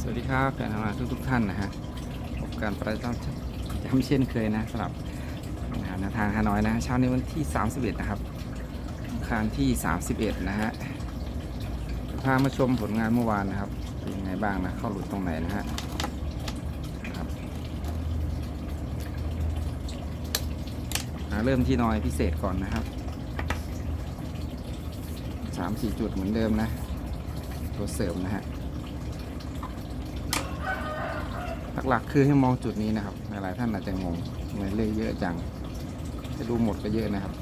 สวัสดีครับแฟนทำงานทุกทุกท่านนะฮะพบกันประจำย้ำเช่นเคยนะสำหรับงานทางฮานอยนะเช้าในวันที่ 31 นะครับคารที่ 31 นะฮะพามาชมผลงานเมื่อวานนะครับเป็นยังไงบ้างนะเข้าหลุดตรงไหนนะฮะครับอ่าเริ่มที่นอยพิเศษก่อนนะครับ3-4จุดเหมือนเดิมนะ ตัวเสริมนะฮะ หลักๆ คือให้มองจุดนี้นะครับ หลายๆท่านอาจจะงงทำไมเลขเยอะจัง จะดูหมดก็เยอะนะครับ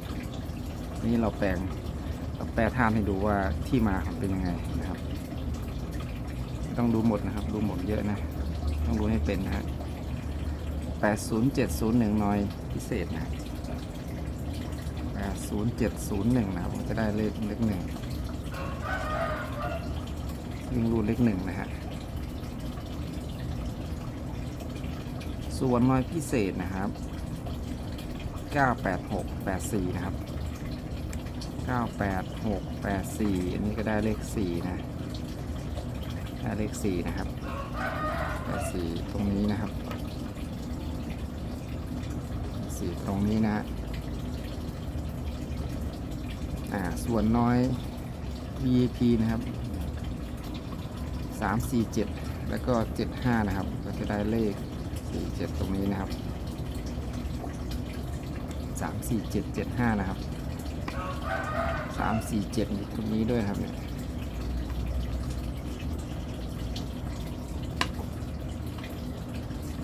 นี่เราแปลงเราแปลท่านให้ดูว่าที่มาของเป็นยังไงนะครับไม่ต้องดูหมดนะครับ ดูหมดเยอะนะ ต้องดูให้เป็นนะฮะ80701หน่อยพิเศษนะ80701นะครับมันจะได้เลขเลขหนึ่งยิงรูเลขหนึ่งนะฮะ ส่วนน้อยพิเศษนะครับ 98684 นะครับ 98684 อันนี้ก็ได้เลข 4 นะ ได้เลข 4 นะครับ84ตรงนี้นะครับ4ตรงนี้นะฮะอ่า ส่วนน้อย VIP นะครับ 347 แล้วก็ 75 นะครับ ก็จะได้เลข สี่เจ็ดตรงนี้นะครับสามสี่เจ็ดเจ็ดห้านะครับสามสี่เจ็ดตรงนี้ด้วยครับเนี่ย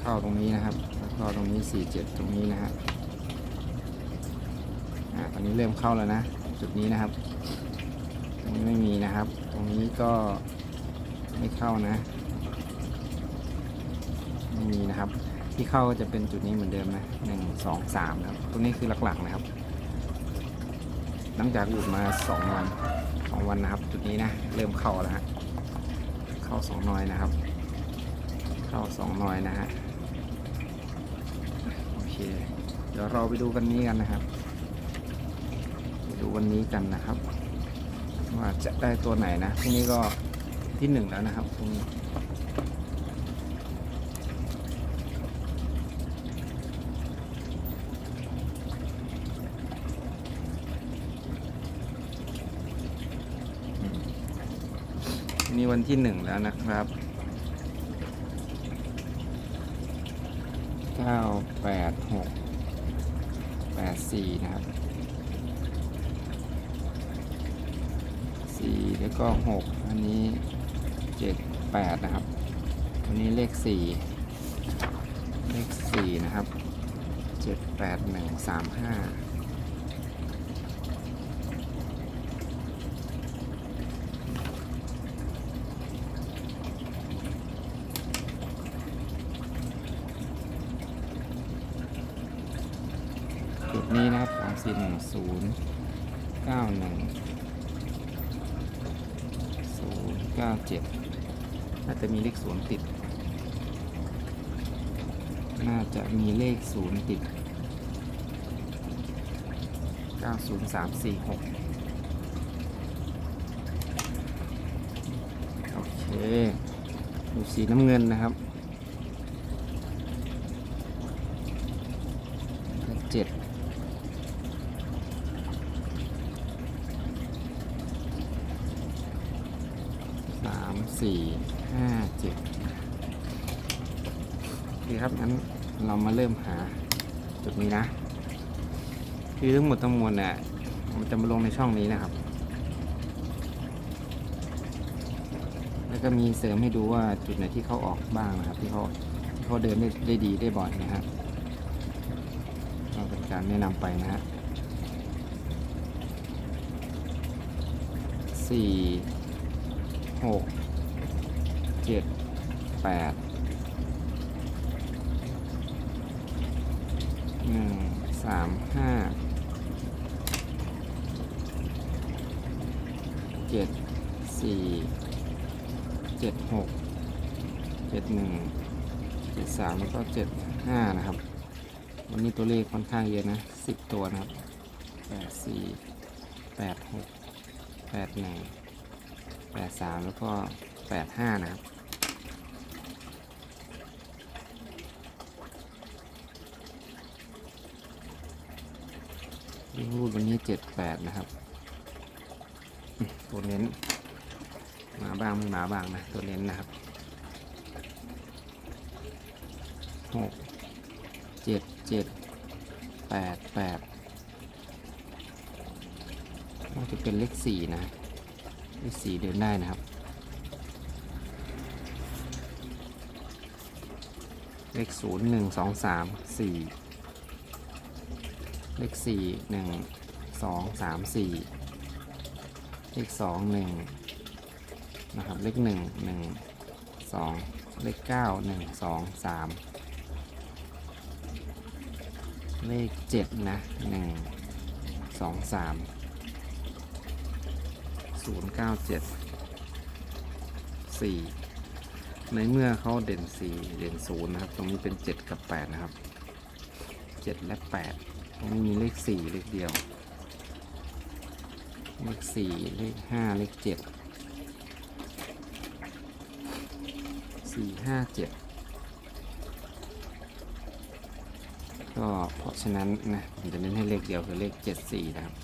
เข้าตรงนี้นะครับแล้วก็ตรงนี้สี่เจ็ดตรงนี้นะฮะอ่าตอนนี้เริ่มเข้าแล้วนะ จุดนี้นะครับ ตรงนี้ไม่มีนะครับ ตรงนี้ก็ไม่เข้านะ ม่มีนะครับ ที่เข้าจะเป็นจุดนี้เหมือนเดิมนะหนึ่งสองสามนะครับตรงนี้คือหลักๆนะครับ หลังจากหยุดมาสองวันสองวันนะครับ จุดนี้นะเริ่มเข้าแล้วฮะเข้าสองนอยนะครับ เข้าสองนอยนะฮะโอเค เดี๋ยวเราไปดูกันนี้กันนะครับไปดูวันนี้กันนะครับ ว่าจะได้ตัวไหนนะพรุ่งนี้ก็ที่หนึ่งแล้วนะครับพรุ่งนี้ นี่วันที่หนึ่งแล้วนะครับเก้าแปดหกแปดสี่นะครับสี่แล้วก็หกอันนี้เจ็ดแปดนะครับอันนี้เลขสี่เลขสี่นะครับเจ็ดแปดหนึ่งสามห้า จุดนี้นะครับสองสี่ หนึ่งศูนย์เก้าหนึ่งศูนย์เก้าเจ็ดน่าจะมีเลขศูนย์ติด น่าจะมีเลขศูนย์ติดเก้าศูนย์สามสี่หกโอเคดูสีน้ำเงินนะครับเลขเจ็ด สามสี่ห้าเจ็ดโอเคครับงั้นเรามาเริ่มหาจุดนี้นะ คือทั้งหมดทั้งมวลเนี่ยมันจะมาลงในช่องนี้นะครับ แล้วก็มีเสริมให้ดูว่าจุดไหนที่เขาออกบ้างนะครับ ที่เขาเขาเดินได้ได้ดีได้บ่อยนะฮะเราเป็นการแนะนำไปนะฮะสี่ หกเจ็ดแปดหนึ่งสามห้าเจ็ดสี่เจ็ดหกเจ็ดหนึ่งเจ็ดสามแล้วก็เจ็ดห้านะครับ วันนี้ตัวเลขค่อนข้างเยอะนะสิบตัวนะครับแปดสี่แปดหกแปดหนึ่ง แปดสามแล้วก็แปดห้านะครับรูดวันนี้เจ็ดแปดนะครับ ตัวเน้น มาบ้างไม่มาบ้างนะ ตัวเน้นนะครับหกเจ็ดเจ็ดแปดแปดน่าจะเป็นเลขสี่นะ เลขสี่เดินได้นะครับ เลขศูนย์หนึ่งสองสามสี่เลขสี่หนึ่งสองสามสี่เลขสองหนึ่งนะครับ เลขหนึ่งหนึ่งสองเลขเก้าหนึ่งสองสามเลขเจ็ดนะหนึ่งสองสาม ศูนย์เก้าเจ็ดสี่ในเมื่อเขาเด่น4เด่น0นะครับ ตรงนี้เป็น7กับ8นะครับ7และ8ตรงนี้มีเลข4เลขเดียว เลข4เลข5เลข7 4 5 7ก็เพราะฉะนั้นนะผมจะเน้นให้เลขเดียวคือเลข7 4นะครับ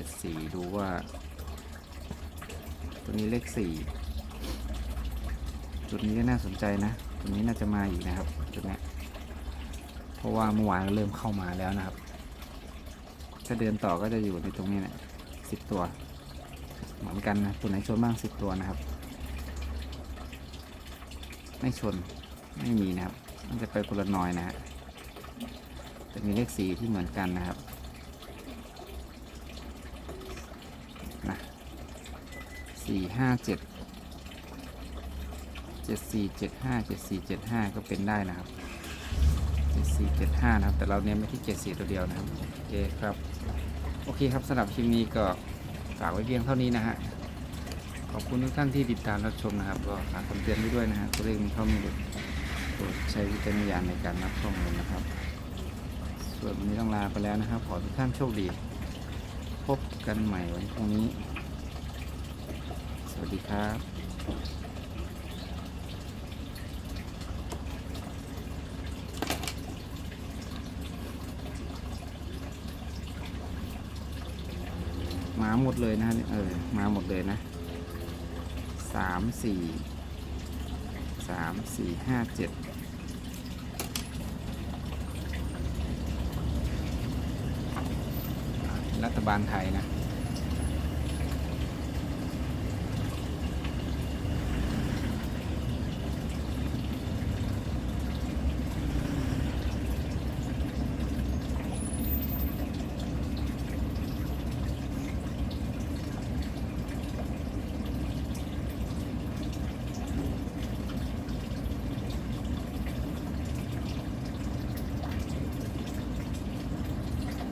7 4ดูว่า ตัวนี้เลข4จุดนี้ก็น่าสนใจนะจุดนี้น่าจะมาอีกนะครับจุดนี้เพราะว่าเมื่อวานเริ่มเข้ามาแล้วนะครับ ถ้าเดินต่อก็จะอยู่ในตรงนี้แหละสิบตัว เหมือนกันนะตัวไหนชนบ้างสิบตัวนะครับ ไม่ชนไม่มีนะครับ มันจะไปคนละน้อยนะฮะแต่มีเลขสีที่เหมือนกันนะครับนะ สี่ห้าเจ็ดเจ็ดสี่เจ็ดห้าเจ็ดสี่เจ็ดห้าก็เป็นได้นะครับเจ็ดสี่เจ็ดห้านะครับ แต่เราเน้นไปที่เจ็ดสี่ตัวเดียวนะครับโอเคครับโอเคครับสำหรับคลิปนี้ก็ฝากไว้เพียงเท่านี้นะฮะขอบคุณทุกท่านที่ติดตามรับชมนะครับก็ฝากคำเตือนไว้ด้วยนะฮะตัวเลขมีเข้ามีลดโปรดใช้วิจารณญาณในการรับข้อมูลนะครับ ส่วนวันนี้ต้องลาไปแล้วนะครับ ขอทุกท่านโชคดี พบกันใหม่วันพรุ่งนี้ วัสดีครับมาหมดเลยนะเนี่ยเออมาหมดเลยนะสามสี่สามสี่ห้าเจ็ดรัฐบาลไทยนะ